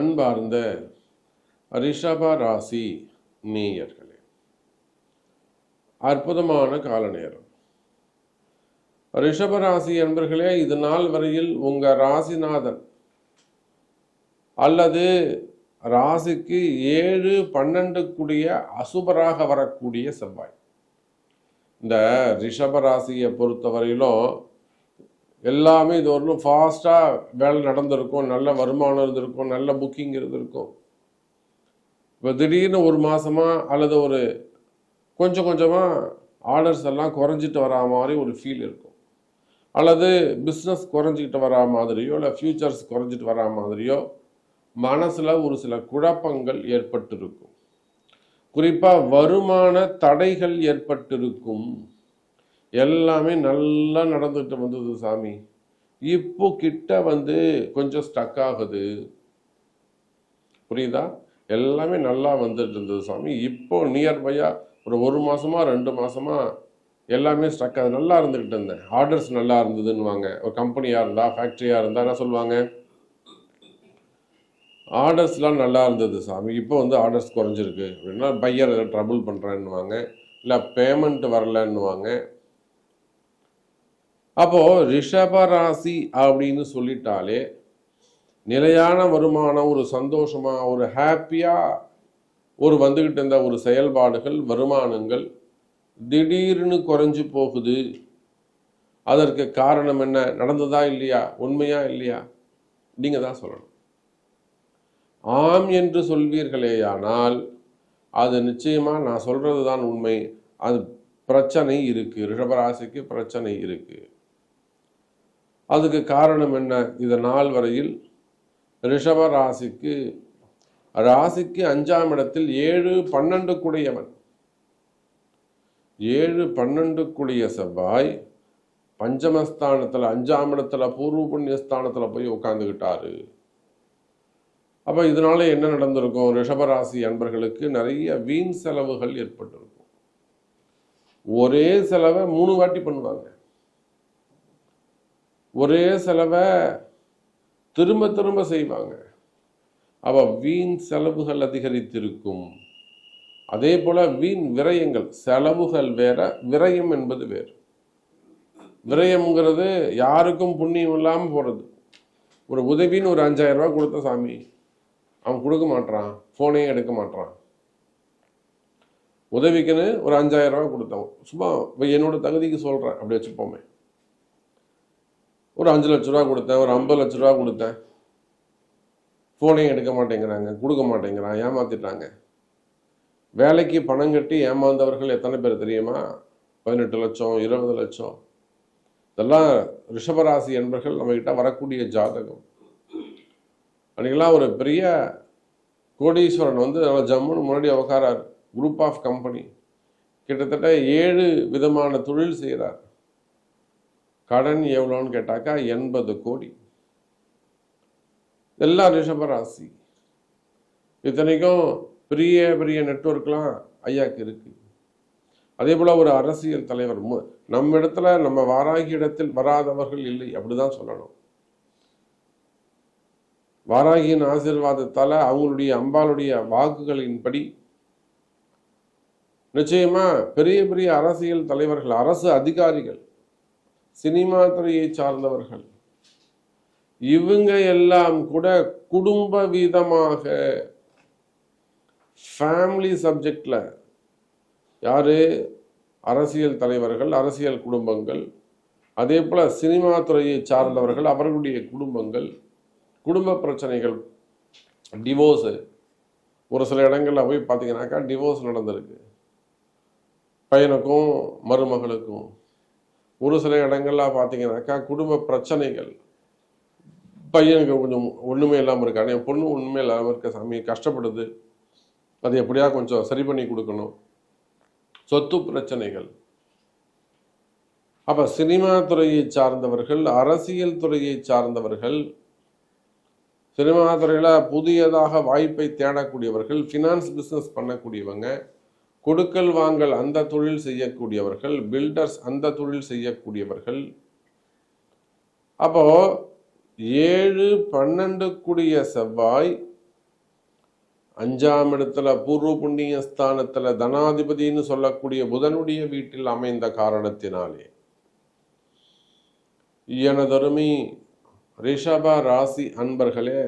அன்பார்ந்த ரிஷப ராசி நேயர்களே அற்புதமான கால நேரம். ரிஷப ராசி என்பர்களே இது நாள் வரையில் உங்க ராசிநாதன் அல்லது ராசிக்கு ஏழு பன்னெண்டு கூடிய அசுபராக வரக்கூடிய செவ்வாய். இந்த ரிஷப ராசியை பொறுத்தவரையிலும் எல்லாமே இது வரலும் ஃபாஸ்ட்டாக வேலை நடந்திருக்கும் நல்ல வருமானம் இருந்திருக்கும் நல்ல புக்கிங் இருந்திருக்கும். இப்போ திடீர்னு ஒரு மாதமாக அல்லது ஒரு கொஞ்சம் கொஞ்சமாக ஆர்டர்ஸ் எல்லாம் குறைஞ்சிட்டு வரா மாதிரி ஒரு ஃபீல் இருக்கும். அல்லது பிஸ்னஸ் குறைஞ்சிக்கிட்டு வரா மாதிரியோ இல்லை ஃபியூச்சர்ஸ் குறைஞ்சிட்டு வரா மாதிரியோ மனசில் ஒரு சில குழப்பங்கள் ஏற்பட்டிருக்கும். குறிப்பாக வருமான தடைகள் ஏற்பட்டிருக்கும். எல்லாமே நல்லா நடந்துட்டு வந்தது சாமி. இப்போ கிட்ட வந்து கொஞ்சம் ஸ்டக் ஆகுது. புரியுதா? எல்லாமே நல்லா வந்துட்டு இருந்தது சாமி. இப்போ நியர்பையாக ஒரு ஒரு மாதமாக ரெண்டு மாதமாக எல்லாமே ஸ்டக் ஆகுது. நல்லா இருந்துக்கிட்டு இருந்தேன். ஆர்டர்ஸ் நல்லா இருந்ததுன்னுவாங்க. ஒரு கம்பெனியாக இருந்தால் ஃபேக்ட்ரியாக இருந்தால் என்ன சொல்லுவாங்க? ஆர்டர்ஸ்லாம் நல்லா இருந்தது சாமி. இப்போ வந்து ஆர்டர்ஸ் குறைஞ்சிருக்கு. அப்படின்னா பையர் ட்ரபுள் பண்ணுறேன்னுவாங்க இல்லை பேமெண்ட் வரலன்னுவாங்க. அப்போது ரிஷப ராசி அப்படின்னு சொல்லிட்டாலே நிலையான வருமானம் ஒரு சந்தோஷமாக ஒரு ஹாப்பியாக ஒரு வந்துக்கிட்டு இருந்த ஒரு செயல்பாடுகள் வருமானங்கள் திடீர்னு குறைஞ்சு போகுது. அதற்கு காரணம் என்ன? நடந்ததா இல்லையா? உண்மையா இல்லையா? நீங்கள் தான் சொல்லணும். ஆம் என்று சொல்வீர்களேயானால் அது நிச்சயமாக நான் சொல்கிறது தான் உண்மை. அது பிரச்சனை இருக்குது ரிஷபராசிக்கு பிரச்சனை இருக்குது அதுக்கு காரணம் என்ன? இந்த நாள் வரையில் ரிஷப ராசிக்கு ராசிக்கு அஞ்சாம் இடத்தில் ஏழு பன்னெண்டு குடையவன். ஏழு பன்னெண்டு குடிய செவ்வாய் பஞ்சமஸ்தானத்தில் அஞ்சாம் இடத்துல பூர்வ புண்ணிய ஸ்தானத்தில் போய் உட்காந்துக்கிட்டாரு அப்போ இதனால என்ன நடந்திருக்கும்? ரிஷபராசி அன்பர்களுக்கு நிறைய வீண் செலவுகள் ஏற்பட்டிருக்கும். ஒரே செலவை மூணு வாட்டி பண்ணுவாங்க. ஒரே செலவை திரும்ப திரும்ப செய்வாங்க. அவ வீண் செலவுகள் அதிகரித்திருக்கும். அதே போல வீண் விரயங்கள் செலவுகள் வேற விரயம் என்பது வேறு. விரயம்ங்கிறது யாருக்கும் புண்ணியம் இல்லாமல் போகிறது ஒரு உதவின்னு ஒரு அஞ்சாயிரம் ரூபாய் கொடுத்த சாமி அவன் கொடுக்க மாட்டான் ஃபோனையும் எடுக்க மாட்டான் உதவிக்குன்னு ஒரு அஞ்சாயிரம் ரூபா கொடுத்தவன். சும்மா என்னோட தகுதிக்கு சொல்கிறேன் அப்படி வச்சுப்போமே ஒரு அஞ்சு லட்ச ரூபா கொடுத்தேன் ஒரு ஐம்பது லட்ச ரூபா கொடுத்தேன். ஃபோனையும் எடுக்க மாட்டேங்கிறாங்க கொடுக்க மாட்டேங்கிறான் ஏமாத்திட்டாங்க. வேலைக்கு பணம் கட்டி ஏமாந்தவர்கள் எத்தனை பேர் தெரியுமா? பதினெட்டு லட்சம் இருபது லட்சம். இதெல்லாம் ரிஷபராசி என்பர்கள் நம்மகிட்ட வரக்கூடிய ஜாதகம். அன்றைக்கெல்லாம் ஒரு பெரிய கோடீஸ்வரன் வந்து நம்ம ஜம்முன்னு முன்னாடி உக்காரார் குரூப் ஆஃப் கம்பெனி கிட்டத்தட்ட ஏழு விதமான தொழில் செய்கிறார் கடன் எவ்வளோன்னு கேட்டாக்கா எண்பது கோடி. எல்லாம் ரிஷபராசி இத்தனைக்கும் பெரிய பெரிய நெட்வொர்க்லாம் ஐயாக்கு இருக்கு. அதே போல ஒரு அரசியல் தலைவர் நம்ம இடத்துல நம்ம வாராகி இடத்தில் வராதவர்கள் இல்லை அப்படிதான் சொல்லணும். வாராகியின் ஆசீர்வாதத்தால் அவங்களுடைய அம்பாளுடைய வாக்குகளின்படி நிச்சயமா பெரிய பெரிய அரசியல் தலைவர்கள் அரசு அதிகாரிகள் சினிமா துறையை சார்ந்தவர்கள். இவங்க எல்லாம் கூட குடும்ப விதமாக ஃபேமிலி சப்ஜெக்டில் யார்? அரசியல் தலைவர்கள் அரசியல் குடும்பங்கள். அதே போல் சினிமா துறையை சார்ந்தவர்கள் அவர்களுடைய குடும்பங்கள். குடும்ப பிரச்சனைகள் டிவோர்ஸு ஒரு சில இடங்களில் போய் பார்த்தீங்கன்னாக்கா டிவோர்ஸ் நடந்திருக்கு. பையனுக்கும் மருமகளுக்கும். ஒரு சில இடங்கள்லாம் பார்த்தீங்கன்னாக்கா குடும்ப பிரச்சனைகள் பையனுக்கு கொஞ்சம் ஒன்றுமே இல்லாமல் இருக்கா? என் பொண்ணு ஒன்றுமே இல்லாமல் இருக்க சாமி? கஷ்டப்படுது. அது எப்படியா கொஞ்சம் சரி பண்ணி கொடுக்கணும். சொத்து பிரச்சனைகள். அப்போ சினிமா துறையை சார்ந்தவர்கள் அரசியல் துறையை சார்ந்தவர்கள் சினிமா துறையில் புதியதாக வாய்ப்பை தேடக்கூடியவர்கள் ஃபினான்ஸ் பிஸ்னஸ் பண்ணக்கூடியவங்க கொடுக்கல் வாங்கல் அந்த தொழில் செய்யக்கூடியவர்கள் பில்டர்ஸ் அந்த தொழில் செய்யக்கூடியவர்கள். அப்போ ஏழு பன்னெண்டு கூடிய செவ்வாய் அஞ்சாம் இடத்துல பூர்வ புண்ணிய ஸ்தானத்துல தனாதிபதினு சொல்லக்கூடிய புதனுடைய வீட்டில் அமைந்த காரணத்தினாலே எனதருமை ரிஷப ராசி அன்பர்களே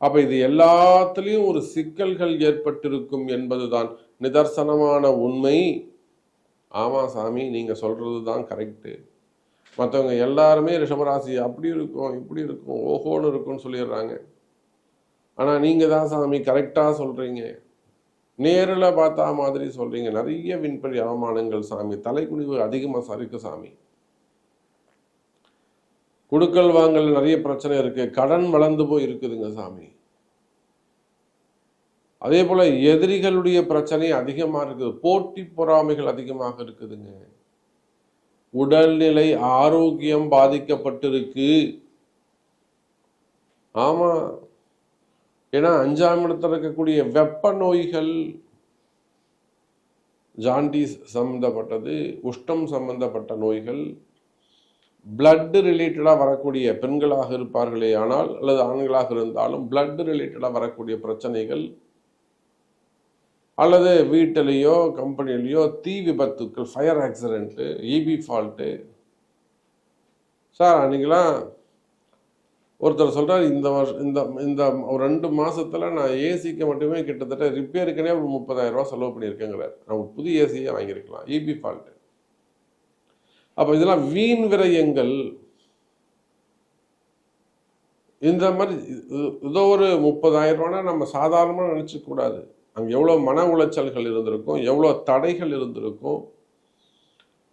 அப்ப இது எல்லாத்துலேயும் ஒரு சிக்கல்கள் ஏற்பட்டிருக்கும் என்பதுதான். நிதர்சனமான உண்மை. ஆமா சாமி நீங்கள் சொல்கிறது தான் கரெக்டு மற்றவங்க எல்லாருமே ரிஷபராசி அப்படி இருக்கும் இப்படி இருக்கும் ஓஹோன்னு இருக்கும்னு சொல்லிடுறாங்க. ஆனால் நீங்கள் தான் சாமி கரெக்டாக சொல்கிறீங்க நேரில் பார்த்தா மாதிரி சொல்கிறீங்க நிறைய விண்பழி அவமானங்கள் சாமி. தலைக்குனிவு அதிகமாக சரிக்கு சாமி. குடுக்கல் வாங்கல் நிறைய பிரச்சனை இருக்குது கடன் வளர்ந்து போய் இருக்குதுங்க சாமி. அதே போல் எதிரிகளுடைய பிரச்சனை அதிகமாக இருக்குது. போட்டி பொறாமைகள் அதிகமாக இருக்குதுங்க. உடல்நிலை ஆரோக்கியம் பாதிக்கப்பட்டிருக்கு. ஆமா. ஏன்னா அஞ்சாம் இடத்துல இருக்கக்கூடிய வெப்ப நோய்கள் ஜாண்டிஸ் சம்பந்தப்பட்டது உஷ்டம் சம்பந்தப்பட்ட நோய்கள் பிளட்டு ரிலேட்டடாக வரக்கூடிய பெண்களாக இருப்பார்களே ஆனால் அல்லது ஆண்களாக இருந்தாலும் பிளட்டு ரிலேட்டடாக வரக்கூடிய பிரச்சனைகள் அல்லது வீட்டிலேயோ கம்பெனிலேயோ தீ விபத்துக்கள் fire accident EB fault sir அன்றைக்கெலாம் ஒருத்தர் சொல்கிறார் இந்த வருஷம் இந்த இந்த ஒரு ரெண்டு மாதத்தில் நான் ஏசிக்கு மட்டுமே கிட்டத்தட்ட ரிப்பேருக்குனே ஒரு முப்பதாயிரரூவா செலவு பண்ணியிருக்கேங்கிறார். நம்ம புது ஏசியே வாங்கியிருக்கலாம் இபி ஃபால்ட்டு அப்போ இதெல்லாம் வீண் விரயங்கள். இந்த மாதிரி ஏதோ ஒரு முப்பதாயிரம் ரூபானா நம்ம சாதாரணமாக நினச்சிக்கூடாது அங்கே எவ்வளோ மன உளைச்சல்கள் இருந்திருக்கும் எவ்வளோ தடைகள் இருந்திருக்கும்.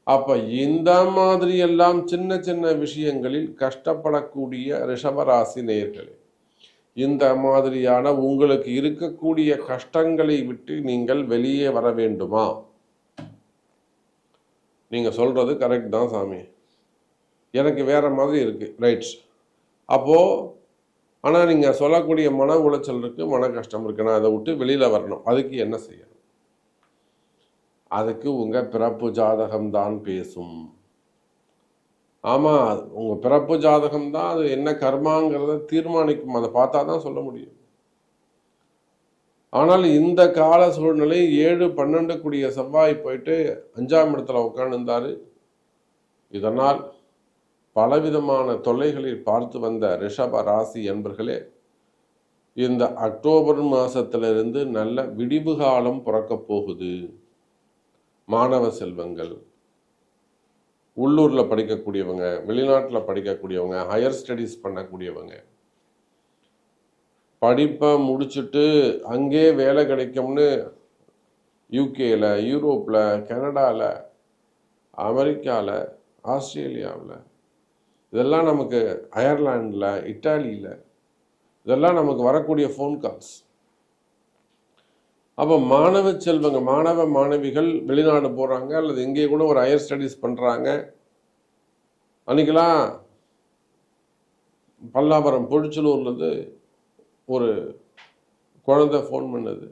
அப்போ இந்த மாதிரி எல்லாம் சின்ன சின்ன விஷயங்களில் கஷ்டப்படக்கூடிய ரிஷபராசி நேயர்களே இந்த மாதிரியான உங்களுக்கு இருக்கக்கூடிய கஷ்டங்களை விட்டு நீங்கள் வெளியே வர வேண்டுமா? நீங்கள் சொல்கிறது கரெக்ட் தான் சாமி. எனக்கு வேற மாதிரி இருக்குது ரைட்ஸ் அப்போது ஆனால் நீங்கள் சொல்லக்கூடிய மன உளைச்சல் இருக்குது மன கஷ்டம் இருக்கு. நான் அதை விட்டு வெளியில் வரணும். அதுக்கு என்ன செய்யணும்? அதுக்கு உங்கள் பிறப்பு ஜாதகம் தான் பேசும். ஆமாம் உங்கள் பிறப்பு ஜாதகம் தான் அது என்ன கர்மாங்கிறத தீர்மானிக்கும். அதை பார்த்தா தான் சொல்ல முடியும். ஆனால் இந்த கால சூழ்நிலை ஏழு பன்னெண்டு கூடிய செவ்வாய் போயிட்டு அஞ்சாம் இடத்துல உட்காந்துருந்தார் இதனால் பலவிதமான தொல்லைகளில் பார்த்து வந்த ரிஷப ராசி என்பர்களே இந்த அக்டோபர் மாதத்திலிருந்து நல்ல விடிவு காலம் பிறக்கப் போகுது. மாணவ செல்வங்கள் உள்ளூரில் படிக்கக்கூடியவங்க வெளிநாட்டில் படிக்கக்கூடியவங்க ஹையர் ஸ்டடீஸ் பண்ணக்கூடியவங்க படிப்பை முடிச்சுட்டு அங்கே வேலை கிடைக்கும்னு யூகேயில் யூரோப்பில் கனடாவில் அமெரிக்காவில் ஆஸ்திரேலியாவில் இதெல்லாம் நமக்கு அயர்லாண்டில் இட்டாலியில் இதெல்லாம் நமக்கு வரக்கூடிய ஃபோன் கால்ஸ் அப்போ மாணவ செல்வங்க மாணவ மாணவிகள் வெளிநாடு போகிறாங்க அல்லது இங்கே கூட ஒரு ஹையர் ஸ்டடீஸ் பண்ணுறாங்க அன்றைக்கெல்லாம் பல்லாபுரம் பொழிச்சலூர்லேருந்து ஒரு குழந்தை ஃபோன் பண்ணுது.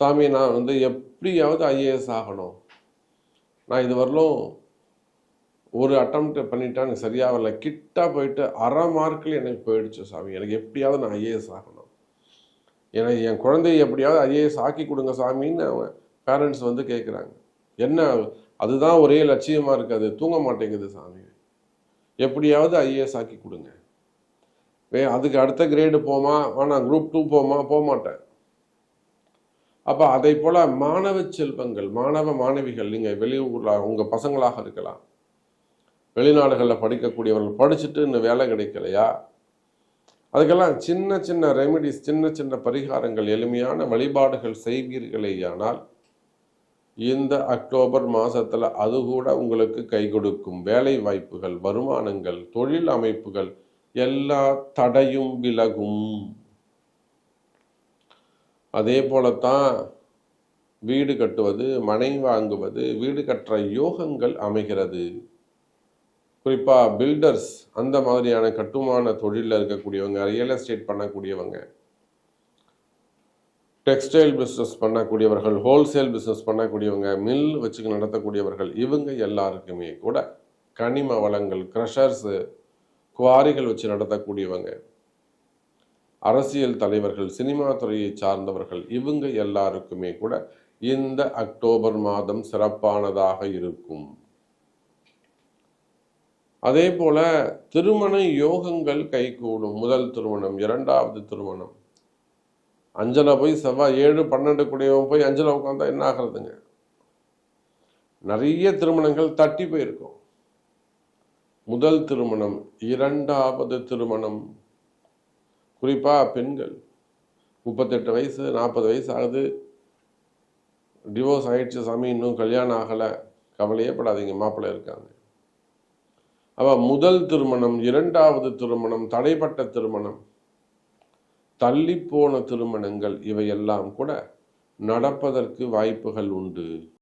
சாமி நான் வந்து எப்படியாவது ஐஏஎஸ் ஆகணும். நான் இது வரலும் ஒரு அட்டம்ப்ட் பண்ணிட்டா எனக்கு சரியாக வரல கிட்டா போயிட்டு அரை மார்க்கில் எனக்கு போயிடுச்சு சாமி. எனக்கு எப்படியாவது நான் ஐஏஎஸ் ஆகணும். எனக்கு என் குழந்தைய எப்படியாவது ஐஏஎஸ் ஆக்கி கொடுங்க சாமின்னு அவன் பேரண்ட்ஸ் வந்து கேட்குறாங்க என்ன அதுதான் ஒரே லட்சியமாக இருக்குது தூங்க மாட்டேங்குது சாமி. எப்படியாவது ஐஏஎஸ் ஆக்கி கொடுங்க. வே அதுக்கு அடுத்த கிரேடு போமா? ஆனால் குரூப் டூ போமா? போக மாட்டேன் அப்போ அதை போல் மாணவ செல்வங்கள் மாணவ மாணவிகள் நீங்கள் வெளியூரில் உங்கள் பசங்களாக இருக்கலாம். வெளிநாடுகளில் படிக்கக்கூடியவர்கள் படிச்சுட்டு இன்னும் வேலை கிடைக்கலையா? அதுக்கெல்லாம் சின்ன சின்ன ரெமிடிஸ் சின்ன சின்ன பரிகாரங்கள் எளிமையான வழிபாடுகள் செய்வீர்களேயானால் இந்த அக்டோபர் மாதத்தில் அது கூட உங்களுக்கு கை கொடுக்கும். வேலை வாய்ப்புகள் வருமானங்கள் தொழில் அமைப்புகள் எல்லா தடையும் விலகும். அதே போலத்தான் வீடு கட்டுவது மனை வாங்குவது வீடு கட்டுற யோகங்கள் அமைகிறது. குறிப்பாக பில்டர்ஸ் அந்த மாதிரியான கட்டுமான தொழிலில் இருக்கக்கூடியவங்க ரியல் எஸ்டேட் பண்ணக்கூடியவங்க டெக்ஸ்டைல் பிஸ்னஸ் பண்ணக்கூடியவர்கள் ஹோல்சேல் பிஸ்னஸ் பண்ணக்கூடியவங்க மில் வச்சு நடத்தக்கூடியவர்கள் இவங்க எல்லாருக்குமே கூட கனிம வளங்கள் க்ரஷர்ஸு குவாரிகள் வச்சு நடத்தக்கூடியவங்க அரசியல் தலைவர்கள் சினிமா துறையை சார்ந்தவர்கள் இவங்க எல்லாருக்குமே கூட இந்த அக்டோபர் மாதம் சிறப்பானதாக இருக்கும். அதே போல திருமண யோகங்கள் கைகூடும். முதல் திருமணம் இரண்டாவது திருமணம். அஞ்சலை போய் செவ்வாய் ஏழு பன்னெண்டு கூடியவன் போய் அஞ்சலை உட்காந்தா என்ன ஆகிறதுங்க? நிறைய திருமணங்கள் தட்டி போயிருக்கும். முதல் திருமணம் இரண்டாவது திருமணம். குறிப்பாக பெண்கள் முப்பத்தெட்டு வயசு நாற்பது வயசு ஆகுது. டிவோர்ஸ் ஆயிடுச்சு சாமி இன்னும் கல்யாணம் ஆகலை. கவலையே படாதீங்க மாப்பிள்ளை இருக்காங்க. அவ முதல் திருமணம் இரண்டாவது திருமணம் தடைப்பட்ட திருமணம் தள்ளிப்போன திருமணங்கள் இவையெல்லாம் கூட நடப்பதற்கு வாய்ப்புகள் உண்டு.